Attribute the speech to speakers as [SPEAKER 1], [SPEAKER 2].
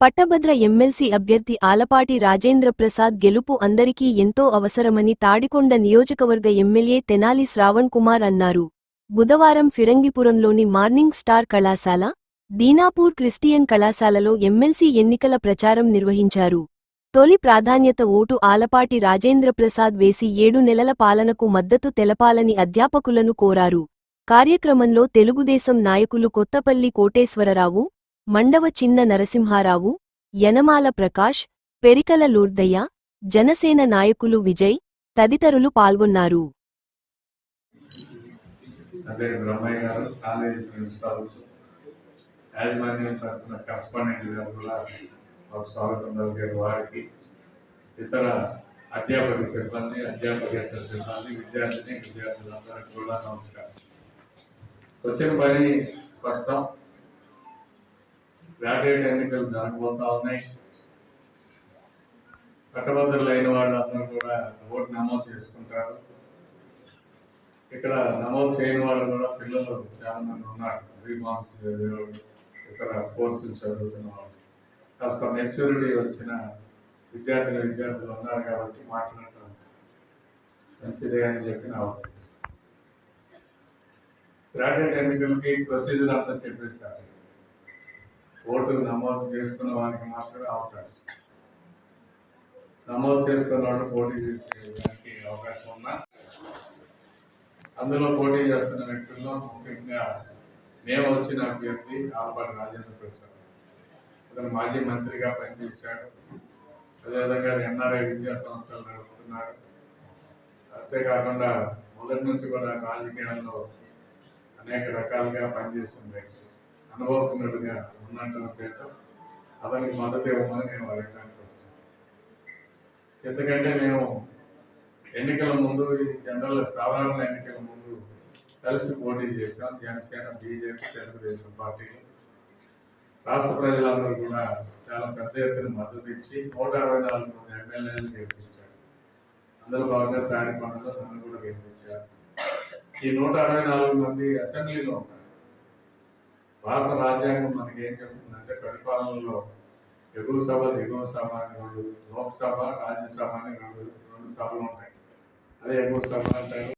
[SPEAKER 1] పట్టభద్ర MLC అభ్యర్థి ఆలపాటి రాజేంద్ర ప్రసాద్ గెలుపు అందరికీ ఎంతో అవసరమని తాడికొండ నియోజకవర్గ ఎమ్మెల్యే తెనాలి శ్రావణ్ కుమార్ అన్నారు. బుధవారం ఫిరంగిపురంలోని మార్నింగ్ స్టార్ కళాశాల దీనాపూర్ క్రిస్టియన్ కళాశాలలో ఎమ్మెల్సీ ఎన్నికల ప్రచారం నిర్వహించారు. తొలి ప్రాధాన్యత ఓటు ఆలపాటి రాజేంద్ర ప్రసాద్ వేసి ఏడు నెలల పాలనకు మద్దతు తెలపాలని అధ్యాపకులను కోరారు. కార్యక్రమంలో తెలుగుదేశం నాయకులు కొత్తపల్లి కోటేశ్వరరావు మండవ చిన్న నరసింహారావు యనమాల ప్రకాష్ పెరికల లూర్దయ్య జనసేన నాయకులు విజయ్ తదితరులు పాల్గొన్నారు.
[SPEAKER 2] ఇతర అధ్యాపక సిబ్బంది అధ్యాపకేతర సిబ్బంది విద్యార్థిని విద్యార్థులందరికీ కూడా నమస్కారం. వచ్చిన పని స్పష్టం. గ్రాడ్యుయేట్ ఎన్నికలు జరగబోతా ఉన్నాయి. పట్టభద్రులు అయిన వాళ్ళందరూ కూడా ఓటు నమోదు చేసుకుంటారు. ఇక్కడ నమోదు చేయని వాళ్ళు కూడా పిల్లలు చాలా మంది ఉన్నారు. బీమాన్స్ చదివేవాళ్ళు ఇతర కోర్సులు చదువుతున్న వాళ్ళు. కాస్త మెచ్యూరిటీ వచ్చిన విద్యార్థులు విద్యార్థులు ఉన్నారు కాబట్టి మాట్లాడటం మంచిదే అని చెప్పి నా ఉద్దేశం. గ్రాడ్యుయేట్ ఎన్నికలకి ప్రొసీజర్ అంతా చెప్పేశారు. ఓటు నమోదు చేసుకున్న వారికి మాత్రమే అవకాశం. నమోదు చేసుకున్న వాళ్ళు పోటీ చేసేదానికి అవకాశం ఉన్నా అందులో పోటీ చేస్తున్న వ్యక్తుల్లో ముఖ్యంగా మేము వచ్చిన అభ్యర్థి ఆల్పాటి రాజేంద్ర ప్రసాద్. అతను మాజీ మంత్రిగా పనిచేశాడు. అదేవిధంగా ఎన్ఆర్ఐ విద్యా సంస్థలు నడుపుతున్నాడు. అంతేకాకుండా మొదటి నుంచి కూడా రాజకీయాల్లో అనేక రకాలుగా పనిచేసిన వ్యక్తి అనుభవజ్ఞుడుగా ఉన్నట్టు చేత అతనికి మద్దతు ఇవ్వమని మేము అడగడానికి వచ్చాం ఎందుకంటే మేము ఎన్నికల ముందు ఈ జనరల్ సాధారణ ఎన్నికల ముందు కలిసి పోటీ చేశాం. జనసేన బీజేపీ తెలుగుదేశం పార్టీలు. రాష్ట్ర ప్రజలందరూ కూడా చాలా పెద్ద ఎత్తున మద్దతు ఇచ్చి నూట అరవై నాలుగు మంది ఎమ్మెల్యేలు గెలిపించారు. అందులో భాగంగా తాడికొండలో నన్ను కూడా గెలిపించారు. ఈ నూట అరవై నాలుగు మంది అసెంబ్లీలో ఉన్నారు భారత రాజ్యాంగం మనకి ఏం చెప్తుందంటే పరిపాలనలో ఎగువ సభ దిగువ సభ అని రెండు లోక్సభ రాజ్యసభ అని రెండు రెండు సభలు ఉంటాయి. అదే ఎగువ సభ అంటారు